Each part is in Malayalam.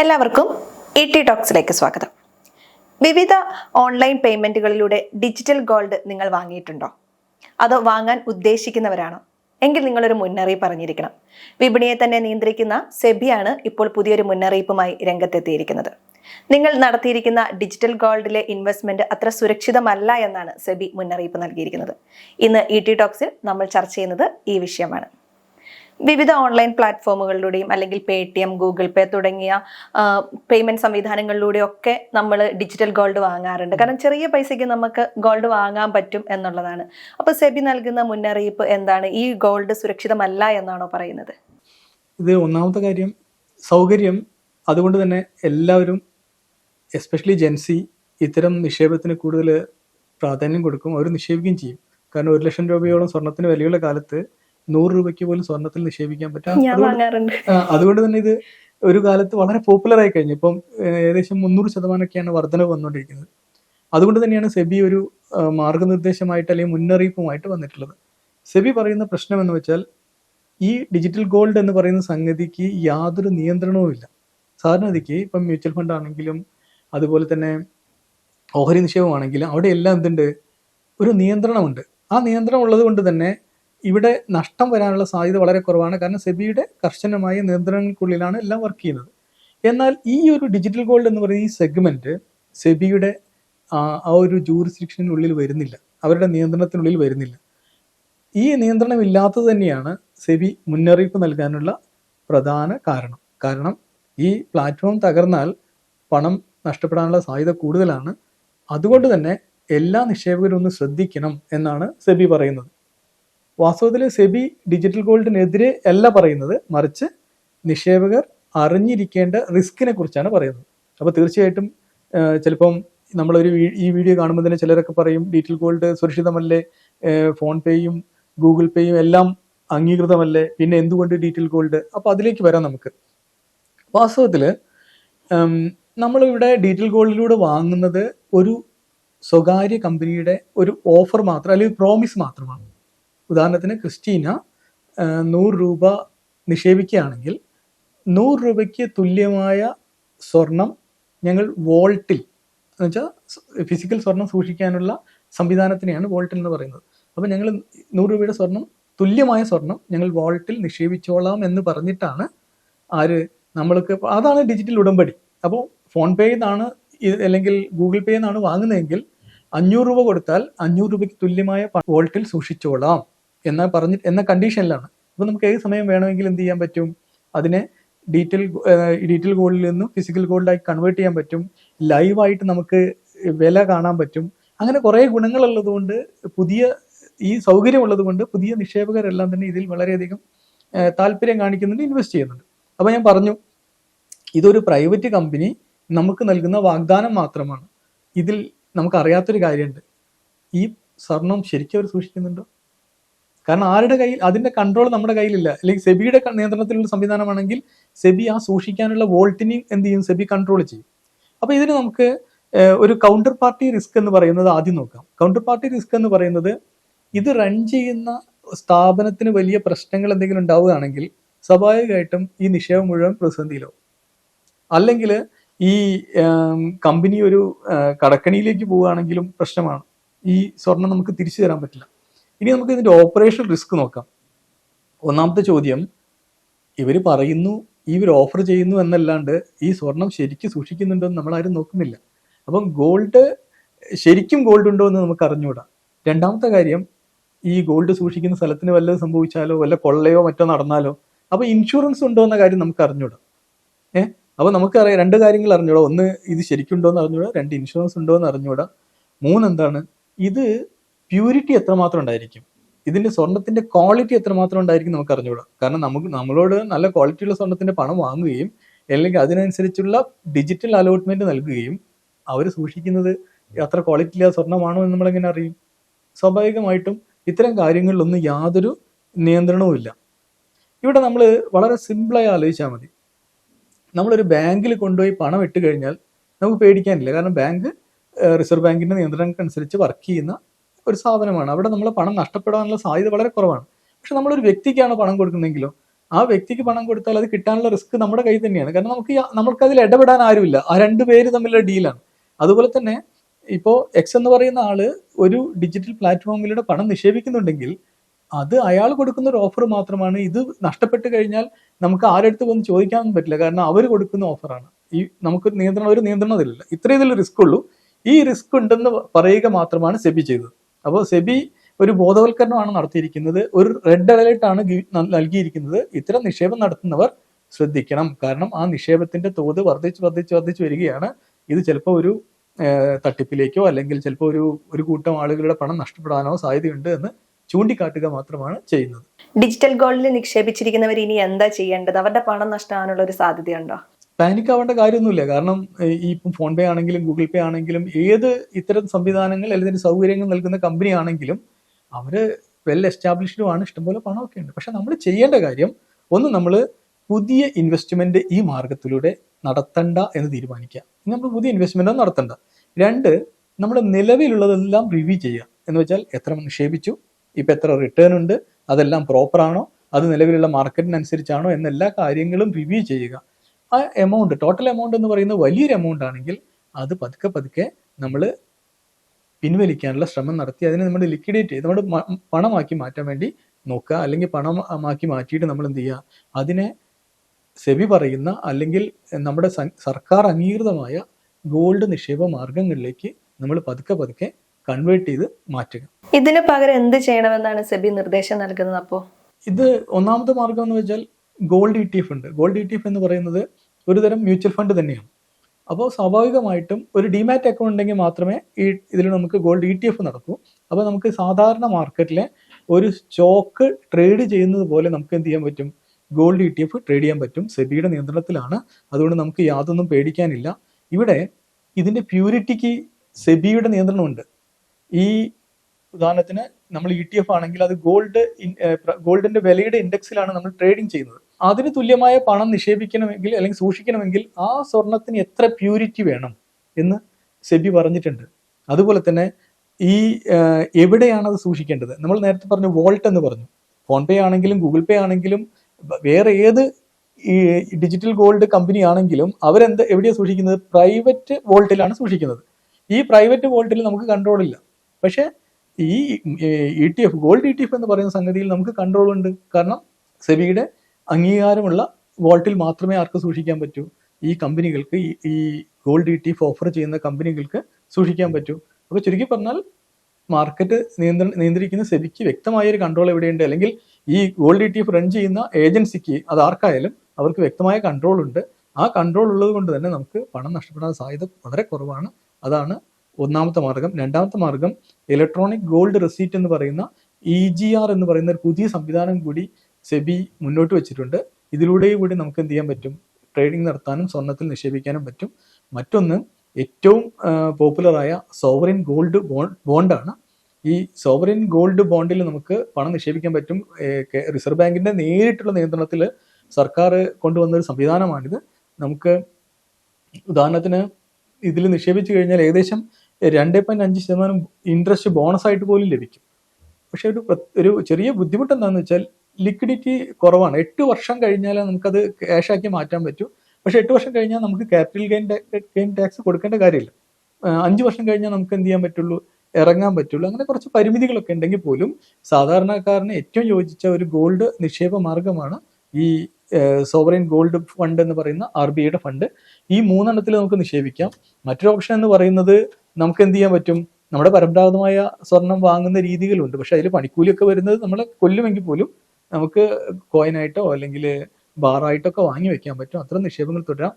എല്ലാവർക്കും ഇ ടി ടോക്സിലേക്ക് സ്വാഗതം. വിവിധ ഓൺലൈൻ പേയ്മെന്റുകളിലൂടെ ഡിജിറ്റൽ ഗോൾഡ് നിങ്ങൾ വാങ്ങിയിട്ടുണ്ടോ? അതോ വാങ്ങാൻ ഉദ്ദേശിക്കുന്നവരാണോ? എങ്കിൽ നിങ്ങളൊരു മുന്നറിയിപ്പ് അറിഞ്ഞിരിക്കണം. വിപണിയെ തന്നെ നിയന്ത്രിക്കുന്ന സെബിയാണ് ഇപ്പോൾ പുതിയൊരു മുന്നറിയിപ്പുമായി രംഗത്തെത്തിയിരിക്കുന്നത്. നിങ്ങൾ നടത്തിയിരിക്കുന്ന ഡിജിറ്റൽ ഗോൾഡിലെ ഇൻവെസ്റ്റ്മെന്റ് അത്ര സുരക്ഷിതമല്ല എന്നാണ് സെബി മുന്നറിയിപ്പ് നൽകിയിരിക്കുന്നത്. ഇന്ന് ഇ ടി ടോക്സിൽ നമ്മൾ ചർച്ച ചെയ്യുന്നത് ഈ വിഷയമാണ്. വിവിധ ഓൺലൈൻ പ്ലാറ്റ്ഫോമുകളിലൂടെയും അല്ലെങ്കിൽ Paytm Google Pay തുടങ്ങിയ പേയ്മെന്റ് സംവിധാനങ്ങളിലൂടെയൊക്കെ നമ്മൾ ഡിജിറ്റൽ ഗോൾഡ് വാങ്ങാറുണ്ട്. കാരണം ചെറിയ പൈസയ്ക്ക് നമുക്ക് ഗോൾഡ് വാങ്ങാൻ പറ്റും എന്നുള്ളതാണ്. അപ്പോൾ സെബി നൽകുന്ന മുന്നറിയിപ്പ് എന്താണ്? ഈ ഗോൾഡ് സുരക്ഷിതമല്ല എന്നാണോ പറയുന്നത്? ഇത് ഒന്നാമത്തെ കാര്യം സൗകര്യം. അതുകൊണ്ട് തന്നെ എല്ലാവരും എസ്പെഷ്യലി ജെൻസി ഇത്തരം നിക്ഷേപത്തിന് കൂടുതൽ പ്രാധാന്യം കൊടുക്കും. അവർ നിക്ഷേപിക്കുകയും ചെയ്യും. കാരണം ഒരു ലക്ഷം രൂപയോളം സ്വർണത്തിന് വിലയുള്ള കാലത്ത് നൂറ് രൂപയ്ക്ക് പോലും സ്വർണത്തിൽ നിക്ഷേപിക്കാൻ പറ്റും അതുകൊണ്ട് തന്നെ ഇത് ഒരു കാലത്ത് വളരെ പോപ്പുലർ ആയി കഴിഞ്ഞു. ഇപ്പം ഏകദേശം മുന്നൂറ് ശതമാനമൊക്കെയാണ് വർധനവ് വന്നുകൊണ്ടിരിക്കുന്നത്. അതുകൊണ്ട് തന്നെയാണ് സെബി ഒരു മാർഗനിർദ്ദേശമായിട്ട് അല്ലെങ്കിൽ മുന്നറിയിപ്പുമായിട്ട് വന്നിട്ടുള്ളത്. സെബി പറയുന്ന പ്രശ്നം എന്ന് വെച്ചാൽ ഈ ഡിജിറ്റൽ ഗോൾഡ് എന്ന് പറയുന്ന സംഗതിക്ക് യാതൊരു നിയന്ത്രണവും ഇല്ല. സാധാരണഗതിക്ക് ഇപ്പം മ്യൂച്വൽ ഫണ്ട് ആണെങ്കിലും അതുപോലെ തന്നെ ഓഹരി നിക്ഷേപമാണെങ്കിലും അവിടെ എല്ലാം എന്തുണ്ട്? ഒരു നിയന്ത്രണമുണ്ട്. ആ നിയന്ത്രണം ഉള്ളത് കൊണ്ട് തന്നെ ഇവിടെ നഷ്ടം വരാനുള്ള സാധ്യത വളരെ കുറവാണ്. കാരണം സെബിയുടെ കർശനമായ നിയന്ത്രണങ്ങൾക്കുള്ളിലാണ് എല്ലാം വർക്ക് ചെയ്യുന്നത്. എന്നാൽ ഈ ഒരു ഡിജിറ്റൽ ഗോൾഡ് എന്ന് പറയുന്ന ഈ സെഗ്മെന്റ് സെബിയുടെ ആ ഒരു ജൂറിസ്ഡിക്ഷനുള്ളിൽ വരുന്നില്ല. അവരുടെ നിയന്ത്രണത്തിനുള്ളിൽ വരുന്നില്ല. ഈ നിയന്ത്രണം ഇല്ലാത്തത് തന്നെയാണ് സെബി മുന്നറിയിപ്പ് നൽകാനുള്ള പ്രധാന കാരണം. കാരണം ഈ പ്ലാറ്റ്ഫോം തകർന്നാൽ പണം നഷ്ടപ്പെടാനുള്ള സാധ്യത കൂടുതലാണ്. അതുകൊണ്ട് തന്നെ എല്ലാ നിക്ഷേപകരും ഒന്ന് ശ്രദ്ധിക്കണം എന്നാണ് സെബി പറയുന്നത്. വാസ്തവത്തിൽ സെബി ഡിജിറ്റൽ ഗോൾഡിനെതിരെ അല്ല പറയുന്നത്. മറിച്ച് നിക്ഷേപകർ അറിഞ്ഞിരിക്കേണ്ട റിസ്കിനെ കുറിച്ചാണ് പറയുന്നത്. അപ്പോൾ തീർച്ചയായിട്ടും ചിലപ്പം നമ്മളൊരു ഈ വീഡിയോ കാണുമ്പോൾ തന്നെ ചിലരൊക്കെ പറയും ഡിജിറ്റൽ ഗോൾഡ് സുരക്ഷിതമല്ലേ? ഫോൺ പേയും ഗൂഗിൾ പേയും എല്ലാം അംഗീകൃതമല്ലേ? പിന്നെ എന്തുകൊണ്ട് ഡിജിറ്റൽ ഗോൾഡ് അപ്പോൾ അതിലേക്ക് വരാം നമുക്ക്. വാസ്തവത്തിൽ നമ്മളിവിടെ ഡിജിറ്റൽ ഗോൾഡിലൂടെ വാങ്ങുന്നത് ഒരു സ്വകാര്യ കമ്പനിയുടെ ഒരു ഓഫർ മാത്രം അല്ലെങ്കിൽ പ്രോമിസ് മാത്രമാണ്. ഉദാഹരണത്തിന് ക്രിസ്റ്റീന നൂറ് രൂപ നിക്ഷേപിക്കുകയാണെങ്കിൽ നൂറ് രൂപയ്ക്ക് തുല്യമായ സ്വർണം ഞങ്ങൾ വോൾട്ടിൽ എന്ന് വെച്ചാൽ ഫിസിക്കൽ സ്വർണം സൂക്ഷിക്കാനുള്ള സംവിധാനത്തിനെയാണ് വോൾട്ടിൽ എന്ന് പറയുന്നത്. അപ്പോൾ ഞങ്ങൾ നൂറ് രൂപയുടെ സ്വർണം തുല്യമായ സ്വർണം ഞങ്ങൾ വോൾട്ടിൽ നിക്ഷേപിച്ചോളാം എന്ന് പറഞ്ഞിട്ടാണ് ആര് നമ്മൾക്ക് അതാണ് ഡിജിറ്റൽ ഉടമ്പടി. അപ്പോൾ ഫോൺ പേ നിന്നാണ് അല്ലെങ്കിൽ ഗൂഗിൾ പേ നിന്നാണ് വാങ്ങുന്നതെങ്കിൽ അഞ്ഞൂറ് രൂപ കൊടുത്താൽ അഞ്ഞൂറ് രൂപയ്ക്ക് തുല്യമായ വോൾട്ടിൽ സൂക്ഷിച്ചോളാം. എന്ന പറഞ്ഞ് എന്ന കണ്ടീഷനിലാണ് അപ്പോൾ നമുക്ക് ഏത് സമയം വേണമെങ്കിൽ എന്ത് ചെയ്യാൻ പറ്റും? അതിനെ ഡീറ്റെയിൽ ഡീറ്റെയിൽ ഗോൾഡിൽ നിന്നും ഫിസിക്കൽ ഗോൾഡായി കൺവേർട്ട് ചെയ്യാൻ പറ്റും. ലൈവായിട്ട് നമുക്ക് വില കാണാൻ പറ്റും. അങ്ങനെ കുറേ ഗുണങ്ങളുള്ളത് കൊണ്ട് പുതിയ ഈ സൗകര്യം ഉള്ളത് കൊണ്ട് പുതിയ നിക്ഷേപകരെല്ലാം തന്നെ ഇതിൽ വളരെയധികം താല്പര്യം കാണിക്കുന്നുണ്ട് ഇൻവെസ്റ്റ് ചെയ്യുന്നുണ്ട്. അപ്പോൾ ഞാൻ പറഞ്ഞു ഇതൊരു പ്രൈവറ്റ് കമ്പനി നമുക്ക് നൽകുന്ന വാഗ്ദാനം മാത്രമാണ്. ഇതിൽ നമുക്ക് അറിയാത്തൊരു കാര്യമുണ്ട്. ഈ സ്വർണം ശരിക്കും അവർ സൂക്ഷിക്കുന്നുണ്ടോ? കാരണം ആരുടെ കയ്യിൽ അതിന്റെ കൺട്രോൾ നമ്മുടെ കയ്യിലില്ല. അല്ലെങ്കിൽ സെബിയുടെ നിയന്ത്രണത്തിലുള്ള സംവിധാനമാണെങ്കിൽ സെബി ആ സൂക്ഷിക്കാനുള്ള വോൾട്ടിനെയും എന്ത് ചെയ്യും? സെബി കൺട്രോൾ ചെയ്യും. അപ്പൊ ഇതിന് നമുക്ക് ഒരു കൗണ്ടർ പാർട്ടി റിസ്ക് എന്ന് പറയുന്നത് ആദ്യം നോക്കാം. കൗണ്ടർ പാർട്ടി റിസ്ക് എന്ന് പറയുന്നത് ഇത് റൺ ചെയ്യുന്ന സ്ഥാപനത്തിന് വലിയ പ്രശ്നങ്ങൾ എന്തെങ്കിലും ഉണ്ടാവുകയാണെങ്കിൽ സ്വാഭാവികമായിട്ടും ഈ നിക്ഷേപം മുഴുവൻ പ്രതിസന്ധിയിലാവും അല്ലെങ്കിൽ ഈ കമ്പനി ഒരു കടക്കണിയിലേക്ക് പോവുകയാണെങ്കിലും പ്രശ്നമാണ്. ഈ സ്വർണം നമുക്ക് തിരിച്ചു തരാൻ പറ്റില്ല. ഇനി നമുക്ക് ഇതിന്റെ ഓപ്പറേഷൻ റിസ്ക് നോക്കാം. ഒന്നാമത്തെ ചോദ്യം ഇവർ പറയുന്നു ഇവർ ഓഫർ ചെയ്യുന്നു എന്നല്ലാണ്ട് ഈ സ്വർണം ശരിക്കും സൂക്ഷിക്കുന്നുണ്ടോ എന്ന് നമ്മളാരും നോക്കുന്നില്ല. അപ്പം ഗോൾഡ് ശരിക്കും ഗോൾഡ് ഉണ്ടോ എന്ന് നമുക്ക് അറിഞ്ഞുകൂടാ. രണ്ടാമത്തെ കാര്യം ഈ ഗോൾഡ് സൂക്ഷിക്കുന്ന സ്ഥലത്തിന് വല്ലതും സംഭവിച്ചാലോ വല്ല കൊള്ളയോ മറ്റോ നടന്നാലോ അപ്പൊ ഇൻഷുറൻസ് ഉണ്ടോ എന്ന കാര്യം നമുക്ക് അറിഞ്ഞൂടാ ഏഹ് അപ്പൊ നമുക്കറിയാം രണ്ട് കാര്യങ്ങൾ അറിഞ്ഞൂടാ ഒന്ന് ഇത് ശരിക്കുണ്ടോ എന്ന് അറിഞ്ഞൂടാ രണ്ട് ഇൻഷുറൻസ് ഉണ്ടോ എന്ന് അറിഞ്ഞൂടാ മൂന്ന് എന്താണ്? ഇത് പ്യൂരിറ്റി എത്രമാത്രം ഉണ്ടായിരിക്കും? ഇതിന്റെ സ്വർണത്തിന്റെ ക്വാളിറ്റി എത്രമാത്രം ഉണ്ടായിരിക്കും നമുക്ക് അറിഞ്ഞുകൂടാ. കാരണം നമുക്ക് നമ്മളോട് നല്ല ക്വാളിറ്റിയുള്ള സ്വർണത്തിന്റെ പണം വാങ്ങുകയും അല്ലെങ്കിൽ അതിനനുസരിച്ചുള്ള ഡിജിറ്റൽ അലോട്ട്മെന്റ് നൽകുകയും അവർ സൂക്ഷിക്കുന്നത് അത്ര ക്വാളിറ്റി ഇല്ലാത്ത സ്വർണമാണോ എന്ന് നമ്മളെങ്ങനെ അറിയും? സ്വാഭാവികമായിട്ടും ഇത്തരം കാര്യങ്ങളിലൊന്നും യാതൊരു നിയന്ത്രണവും ഇല്ല. ഇവിടെ നമ്മൾ വളരെ സിമ്പിളായി ആലോചിച്ചാൽ മതി. നമ്മളൊരു ബാങ്കിൽ കൊണ്ടുപോയി പണം ഇട്ട് കഴിഞ്ഞാൽ നമുക്ക് പേടിക്കാനില്ല. കാരണം ബാങ്ക് റിസർവ് ബാങ്കിന്റെ നിയന്ത്രണങ്ങൾക്കനുസരിച്ച് വർക്ക് ചെയ്യുന്ന ഒരു സാധനമാണ്. അവിടെ നമ്മൾ പണം നഷ്ടപ്പെടാനുള്ള സാധ്യത വളരെ കുറവാണ്. പക്ഷെ നമ്മളൊരു വ്യക്തിക്കാണ് പണം കൊടുക്കുന്നതെങ്കിലോ ആ വ്യക്തിക്ക് പണം കൊടുത്താൽ അത് കിട്ടാനുള്ള റിസ്ക് നമ്മുടെ കയ്യിൽ തന്നെയാണ്. കാരണം നമുക്ക് നമുക്ക് അതിൽ ഇടപെടാൻ ആരുമില്ല. ആ രണ്ട് പേര് തമ്മിലുള്ള ഡീലാണ്. അതുപോലെ തന്നെ ഇപ്പോ എക്സ് എന്ന് പറയുന്ന ആൾ ഒരു ഡിജിറ്റൽ പ്ലാറ്റ്ഫോമിലൂടെ പണം നിക്ഷേപിക്കുന്നുണ്ടെങ്കിൽ അത് അയാൾ കൊടുക്കുന്ന ഒരു ഓഫർ മാത്രമാണ്. ഇത് നഷ്ടപ്പെട്ട് കഴിഞ്ഞാൽ നമുക്ക് ആരെടുത്ത് വന്ന് ചോദിക്കാൻ പറ്റില്ല. കാരണം അവർ കൊടുക്കുന്ന ഓഫറാണ് ഈ നമുക്ക് നിയന്ത്രണം ഒരു നിയന്ത്രണം അതിലില്ല ഇത്രയും ഇതിൽ റിസ്ക് ഉള്ളൂ. ഈ റിസ്ക് ഉണ്ടെന്ന് പറയുക മാത്രമാണ് സെബി ചെയ്തത്. അപ്പോൾ സെബി ഒരു ബോധവൽക്കരണമാണ് നടത്തിയിരിക്കുന്നത്. ഒരു റെഡ് അലേർട്ടാണ് നൽകിയിരിക്കുന്നത്. ഇത്തരം നിക്ഷേപം നടത്തുന്നവർ ശ്രദ്ധിക്കണം. കാരണം ആ നിക്ഷേപത്തിന്റെ തോത് വർദ്ധിച്ച് വർദ്ധിച്ച് വർദ്ധിച്ച് വരികയാണ്. ഇത് ചിലപ്പോൾ ഒരു തട്ടിപ്പിലേക്കോ അല്ലെങ്കിൽ ചിലപ്പോൾ ഒരു ഒരു കൂട്ടം ആളുകളുടെ പണം നഷ്ടപ്പെടാനോ സാധ്യതയുണ്ട് എന്ന് ചൂണ്ടിക്കാട്ടുക മാത്രമാണ് ചെയ്യുന്നത്. ഡിജിറ്റൽ ഗോൾഡിൽ നിക്ഷേപിച്ചിരിക്കുന്നവർ ഇനി എന്താ ചെയ്യേണ്ടത്? അവരുടെ പണം നഷ്ടമാകാനുള്ള ഒരു സാധ്യതയുണ്ടോ? പാനിക് ആവേണ്ട കാര്യമൊന്നുമില്ല. കാരണം ഈ ഇപ്പം ഫോൺ പേ ആണെങ്കിലും ഗൂഗിൾ പേ ആണെങ്കിലും ഏത് ഇത്തരം സംവിധാനങ്ങൾ അല്ലെങ്കിൽ സൗകര്യങ്ങൾ നൽകുന്ന കമ്പനി ആണെങ്കിലും അവർ വെൽ എസ്റ്റാബ്ലിഷ്ഡുമാണ് ഇഷ്ടംപോലെ പണമൊക്കെ ഉണ്ട്. പക്ഷെ നമ്മൾ ചെയ്യേണ്ട കാര്യം ഒന്ന് നമ്മൾ പുതിയ ഇൻവെസ്റ്റ്മെന്റ് ഈ മാർഗത്തിലൂടെ നടത്തണ്ട എന്ന് തീരുമാനിക്കുക. നമ്മൾ പുതിയ ഇൻവെസ്റ്റ്മെന്റ് നടത്തണ്ട. രണ്ട് നമ്മൾ നിലവിലുള്ളതെല്ലാം റിവ്യൂ ചെയ്യുക. എന്ന് വെച്ചാൽ എത്ര നിക്ഷേപിച്ചു ഇപ്പൊ എത്ര റിട്ടേൺ ഉണ്ട് അതെല്ലാം പ്രോപ്പറാണോ അത് നിലവിലുള്ള മാർക്കറ്റിനനുസരിച്ചാണോ എന്നെല്ലാ കാര്യങ്ങളും റിവ്യൂ ചെയ്യുക. ആ എമൗണ്ട് ടോട്ടൽ എമൗണ്ട് എന്ന് പറയുന്നത് വലിയൊരു എമൗണ്ട് ആണെങ്കിൽ അത് പതുക്കെ പതുക്കെ നമ്മൾ പിൻവലിക്കാനുള്ള ശ്രമം നടത്തി അതിനെ നമ്മൾ ലിക്വിഡേറ്റ് ചെയ്ത് നമ്മൾ പണമാക്കി മാറ്റാൻ വേണ്ടി നോക്കുക. അല്ലെങ്കിൽ പണമാക്കി മാറ്റിയിട്ട് നമ്മൾ എന്ത് ചെയ്യുക? അതിനെ സെബി പറയുന്ന അല്ലെങ്കിൽ നമ്മുടെ സർക്കാർ അംഗീകൃതമായ ഗോൾഡ് നിക്ഷേപ മാർഗങ്ങളിലേക്ക് നമ്മൾ പതുക്കെ പതുക്കെ കൺവേർട്ട് ചെയ്ത് മാറ്റുക. ഇതിന് പകരം എന്ത് ചെയ്യണമെന്നാണ് സെബി നിർദ്ദേശം നൽകുന്നത് അപ്പോൾ ഇത് ഒന്നാമത്തെ മാർഗം എന്ന് വെച്ചാൽ ഗോൾഡ് ഇ ടി എഫ് ഉണ്ട്. ഗോൾഡ് ഇ ടി എഫ് എന്ന് പറയുന്നത് ഒരു തരം മ്യൂച്വൽ ഫണ്ട് തന്നെയാണ്. അപ്പോൾ സ്വാഭാവികമായിട്ടും ഒരു ഡിമാറ്റ് അക്കൗണ്ട് ഉണ്ടെങ്കിൽ മാത്രമേ ഈ ഇതിൽ നമുക്ക് ഗോൾഡ് ഇ ടി എഫ് നടക്കൂ. അപ്പോൾ നമുക്ക് സാധാരണ മാർക്കറ്റിലെ ഒരു സ്റ്റോക്ക് ട്രേഡ് ചെയ്യുന്നത് പോലെ നമുക്ക് എന്ത് ചെയ്യാൻ പറ്റും? Gold E T F trade ചെയ്യാൻ പറ്റും. സെബിയുടെ നിയന്ത്രണത്തിലാണ്. അതുകൊണ്ട് നമുക്ക് യാതൊന്നും പേടിക്കാനില്ല. ഇവിടെ ഇതിന്റെ പ്യൂരിറ്റിക്ക് സെബിയുടെ നിയന്ത്രണമുണ്ട്. ഈ ഉദാഹരണത്തിന് നമ്മൾ ഇ ടി എഫ് ആണെങ്കിൽ അത് ഗോൾഡ് ഗോൾഡിന്റെ വിലയുടെ ഇൻഡെക്സിലാണ് നമ്മൾ ട്രേഡിംഗ് ചെയ്യുന്നത്. അതിന് തുല്യമായ പണം നിക്ഷേപിക്കണമെങ്കിൽ അല്ലെങ്കിൽ സൂക്ഷിക്കണമെങ്കിൽ ആ സ്വർണത്തിന് എത്ര പ്യൂരിറ്റി വേണം എന്ന് സെബി പറഞ്ഞിട്ടുണ്ട്. അതുപോലെ തന്നെ ഈ എവിടെയാണ് അത് സൂക്ഷിക്കേണ്ടത്? നമ്മൾ നേരത്തെ പറഞ്ഞു വോൾട്ട് എന്ന് പറഞ്ഞു. ഫോൺ പേ ആണെങ്കിലും ഗൂഗിൾ പേ ആണെങ്കിലും വേറെ ഏത് ഈ ഡിജിറ്റൽ ഗോൾഡ് കമ്പനി ആണെങ്കിലും അവരെന്ത് എവിടെയാണ് സൂക്ഷിക്കുന്നത്? പ്രൈവറ്റ് വോൾട്ടിലാണ് സൂക്ഷിക്കുന്നത്. ഈ പ്രൈവറ്റ് വോൾട്ടിൽ നമുക്ക് കൺട്രോൾ ഇല്ല. പക്ഷെ ഈ E T F gold E T F എന്ന് പറയുന്ന സംഗതിയിൽ നമുക്ക് കൺട്രോൾ ഉണ്ട്. കാരണം സെബിയുടെ അംഗീകാരമുള്ള വോൾട്ടിൽ മാത്രമേ ആർക്ക് സൂക്ഷിക്കാൻ പറ്റൂ? ഈ കമ്പനികൾക്ക് ഈ- gold E T F offer ചെയ്യുന്ന കമ്പനികൾക്ക് സൂക്ഷിക്കാൻ പറ്റൂ. അപ്പോൾ ചുരുക്കി പറഞ്ഞാൽ മാർക്കറ്റ് നിയന്ത്ര നിയന്ത്രിക്കുന്ന സെബിക്ക് വ്യക്തമായ ഒരു കൺട്രോൾ എവിടെയുണ്ട്? അല്ലെങ്കിൽ ഈ gold E T F run ചെയ്യുന്ന ഏജൻസിക്ക് അത് ആർക്കായാലും അവർക്ക് വ്യക്തമായ കൺട്രോൾ ഉണ്ട്. ആ കൺട്രോൾ ഉള്ളത് കൊണ്ട് തന്നെ നമുക്ക് പണം നഷ്ടപ്പെടാൻ സാധ്യത വളരെ കുറവാണ്. അതാണ് ഒന്നാമത്തെ മാർഗം. രണ്ടാമത്തെ മാർഗം ഇലക്ട്രോണിക് ഗോൾഡ് റെസീറ്റ് എന്ന് പറയുന്ന ഇ ജി ആർ എന്ന് പറയുന്ന ഒരു പുതിയ സംവിധാനം കൂടി സെബി മുന്നോട്ട് വെച്ചിട്ടുണ്ട്. ഇതിലൂടെ കൂടി നമുക്ക് എന്ത് ചെയ്യാൻ പറ്റും? ട്രേഡിംഗ് നടത്താനും സ്വർണത്തിൽ നിക്ഷേപിക്കാനും പറ്റും. മറ്റൊന്ന് ഏറ്റവും പോപ്പുലറായ സോവറിൻ ഗോൾഡ് ബോണ്ടാണ് ഈ സോവറിൻ ഗോൾഡ് ബോണ്ടിൽ നമുക്ക് പണം നിക്ഷേപിക്കാൻ പറ്റും. റിസർവ് ബാങ്കിന്റെ നേരിട്ടുള്ള നിയന്ത്രണത്തിൽ സർക്കാർ കൊണ്ടുവന്ന ഒരു സംവിധാനമാണിത്. നമുക്ക് ഉദാഹരണത്തിന് ഇതിൽ നിക്ഷേപിച്ചു കഴിഞ്ഞാൽ ഏകദേശം രണ്ട് പോയിന്റ് അഞ്ച് ശതമാനം ഇൻട്രസ്റ്റ് ബോണസ് ആയിട്ട് പോലും ലഭിക്കും. പക്ഷെ ഒരു ഒരു ചെറിയ ബുദ്ധിമുട്ട് എന്താണെന്ന് വെച്ചാൽ ലിക്വിഡിറ്റി കുറവാണ്. എട്ട് വർഷം കഴിഞ്ഞാലേ നമുക്കത് ക്യാഷാക്കി മാറ്റാൻ പറ്റൂ. പക്ഷെ എട്ട് വർഷം കഴിഞ്ഞാൽ നമുക്ക് ക്യാപിറ്റൽ ഗെയിൻ ഗെയിൻ ടാക്സ് കൊടുക്കേണ്ട കാര്യമില്ല. അഞ്ച് വർഷം കഴിഞ്ഞാൽ നമുക്ക് എന്ത് ചെയ്യാൻ പറ്റുള്ളൂ? ഇറങ്ങാൻ പറ്റുള്ളൂ. അങ്ങനെ കുറച്ച് പരിമിതികളൊക്കെ ഉണ്ടെങ്കിൽ പോലും സാധാരണക്കാരന് ഏറ്റവും യോജിച്ച ഒരു ഗോൾഡ് നിക്ഷേപ മാർഗമാണ് ഈ സോവറിൻ ഗോൾഡ് ഫണ്ട് എന്ന് പറയുന്ന ആർ ബി ഐയുടെ ഫണ്ട് ഈ മൂന്നെണ്ണത്തിൽ നമുക്ക് നിക്ഷേപിക്കാം. മറ്റൊരു ഓപ്ഷൻ എന്ന് പറയുന്നത് നമുക്ക് എന്ത് ചെയ്യാൻ പറ്റും? നമ്മുടെ പരമ്പരാഗതമായ സ്വർണം വാങ്ങുന്ന രീതികളുണ്ട്. പക്ഷെ അതിൽ പണിക്കൂലിയൊക്കെ വരുന്നത് നമ്മളെ കൊല്ലുമെങ്കിൽ പോലും നമുക്ക് കോയിനായിട്ടോ അല്ലെങ്കിൽ ബാറായിട്ടൊക്കെ വാങ്ങി വെക്കാൻ പറ്റും. അത്ര നിക്ഷേപങ്ങൾ തുടരാം.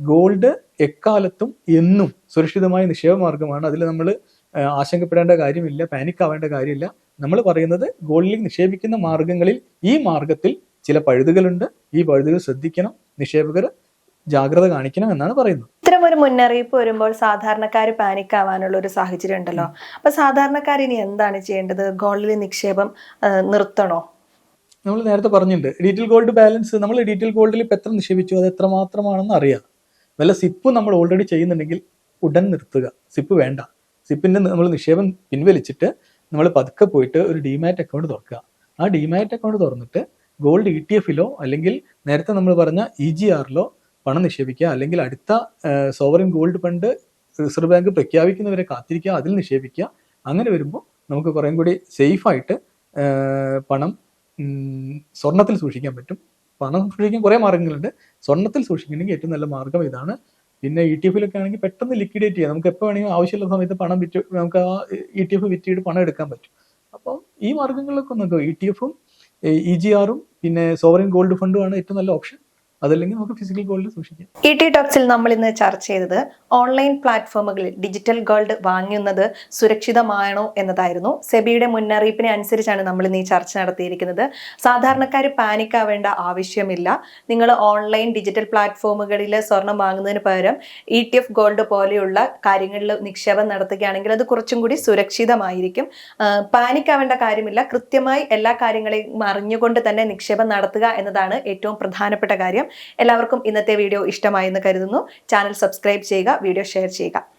ഗോൾഡ് എക്കാലത്തും എന്നും സുരക്ഷിതമായ നിക്ഷേപ മാർഗമാണ് അതിൽ നമ്മൾ ആശങ്കപ്പെടേണ്ട കാര്യമില്ല പാനിക് ആവേണ്ട കാര്യമില്ല. നമ്മൾ പറയുന്നത് ഗോൾഡിൽ നിക്ഷേപിക്കുന്ന മാർഗങ്ങളിൽ ഈ മാർഗത്തിൽ ചില പഴുതുകളുണ്ട്. ഈ പഴുതുകൾ ശ്രദ്ധിക്കണം. നിക്ഷേപകർ ജാഗ്രത കാണിക്കണം എന്നാണ് പറയുന്നത്. ഇത്തരം ഒരു മുന്നറിയിപ്പ് വരുമ്പോൾ സാധാരണക്കാർ പാനിക് ആവാനുള്ള ഒരു സാഹചര്യം ഉണ്ടല്ലോ. അപ്പൊ സാധാരണക്കാർ ഇനി എന്താണ് ചെയ്യേണ്ടത്? ഗോൾഡിൽ നിക്ഷേപം നിർത്തണോ? നമ്മൾ നേരത്തെ പറഞ്ഞിട്ടുണ്ട്. ഡീറ്റെയിൽ ഗോൾഡ് ബാലൻസ് നമ്മൾ ഡീറ്റെയിൽ ഗോൾഡിൽ ഇപ്പം എത്ര നിക്ഷേപിച്ചു? അത് എത്ര മാത്രമാണെന്ന് അറിയാം. വല്ല സിപ്പ് നമ്മൾ ഓൾറെഡി ചെയ്യുന്നുണ്ടെങ്കിൽ ഉടൻ നിർത്തുക. സിപ്പ് വേണ്ട. സിപ്പിന്റെ നമ്മൾ നിക്ഷേപം പിൻവലിച്ചിട്ട് നമ്മൾ പതുക്കെ പോയിട്ട് ഒരു ഡിമാറ്റ് അക്കൗണ്ട് തുറക്കുക. ആ ഡിമാറ്റ് അക്കൗണ്ട് തുറന്നിട്ട് ഗോൾഡ് ഇ ടി എഫിലോ അല്ലെങ്കിൽ നേരത്തെ നമ്മൾ പറഞ്ഞ ഇ ജി ആറിലോ പണം നിക്ഷേപിക്കുക അല്ലെങ്കിൽ അടുത്ത sovereign gold fund Reserve Bank പ്രഖ്യാപിക്കുന്നവരെ കാത്തിരിക്കുക അതിൽ നിക്ഷേപിക്കുക അങ്ങനെ വരുമ്പോൾ നമുക്ക് കുറേം കൂടി സേഫായിട്ട് പണം സ്വർണത്തിൽ സൂക്ഷിക്കാൻ പറ്റും. പണം സൂക്ഷിക്കാൻ കുറേ മാർഗങ്ങളുണ്ട്. സ്വർണത്തിൽ സൂക്ഷിക്കണമെങ്കിൽ ഏറ്റവും നല്ല മാർഗം ഇതാണ്. പിന്നെ ഇ ടി എഫിലൊക്കെ ആണെങ്കിൽ പെട്ടെന്ന് ലിക്വിഡേറ്റ് ചെയ്യാം. നമുക്ക് എപ്പോൾ വേണമെങ്കിലും ആവശ്യമുള്ള സമയത്ത് പണം വിറ്റ് നമുക്ക് ആ ഇ ടി എഫ് വിറ്റിയിട്ട് പണം എടുക്കാൻ പറ്റും. അപ്പം ഈ മാർഗങ്ങളിലൊക്കെ നമുക്ക് ഇ ടി എഫും ഇ ജി ആറും പിന്നെ സോവറിൻ ഗോൾഡ് ഫണ്ടുമാണ് ഏറ്റവും നല്ല ഓപ്ഷൻ അതല്ലെങ്കിൽ നമുക്ക് ഫിസിക്കൽ ഗോൾഡ് സൂക്ഷിക്കാം. ഇ ടി ടോക്സിൽ നമ്മൾ ഇന്ന് ചർച്ച ചെയ്തത് ഓൺലൈൻ പ്ലാറ്റ്ഫോമുകളിൽ ഡിജിറ്റൽ ഗോൾഡ് വാങ്ങുന്നത് സുരക്ഷിതമാണോ എന്നതായിരുന്നു. സെബിയുടെ മുന്നറിയിപ്പിനെ അനുസരിച്ചാണ് നമ്മൾ ഇന്ന് ഈ ചർച്ച നടത്തിയിരിക്കുന്നത്. സാധാരണക്കാർ പാനിക് ആവേണ്ട ആവശ്യമില്ല. നിങ്ങൾ ഓൺലൈൻ ഡിജിറ്റൽ പ്ലാറ്റ്ഫോമുകളിൽ സ്വർണം വാങ്ങുന്നതിന് പകരം ഇ ടി എഫ് ഗോൾഡ് പോലെയുള്ള കാര്യങ്ങളിൽ നിക്ഷേപം നടത്തുകയാണെങ്കിൽ അത് കുറച്ചും കൂടി സുരക്ഷിതമായിരിക്കും. പാനിക് ആവേണ്ട കാര്യമില്ല. കൃത്യമായി എല്ലാ കാര്യങ്ങളെയും അറിഞ്ഞുകൊണ്ട് തന്നെ നിക്ഷേപം നടത്തുക എന്നതാണ് ഏറ്റവും പ്രധാനപ്പെട്ട കാര്യം. എല്ലാവർക്കും ഇന്നത്തെ വീഡിയോ ഇഷ്ടമായി എന്ന് കരുതുന്നു. ചാനൽ സബ്സ്ക്രൈബ് ചെയ്യുക വീഡിയോ ഷെയർ ചെയ്യുക.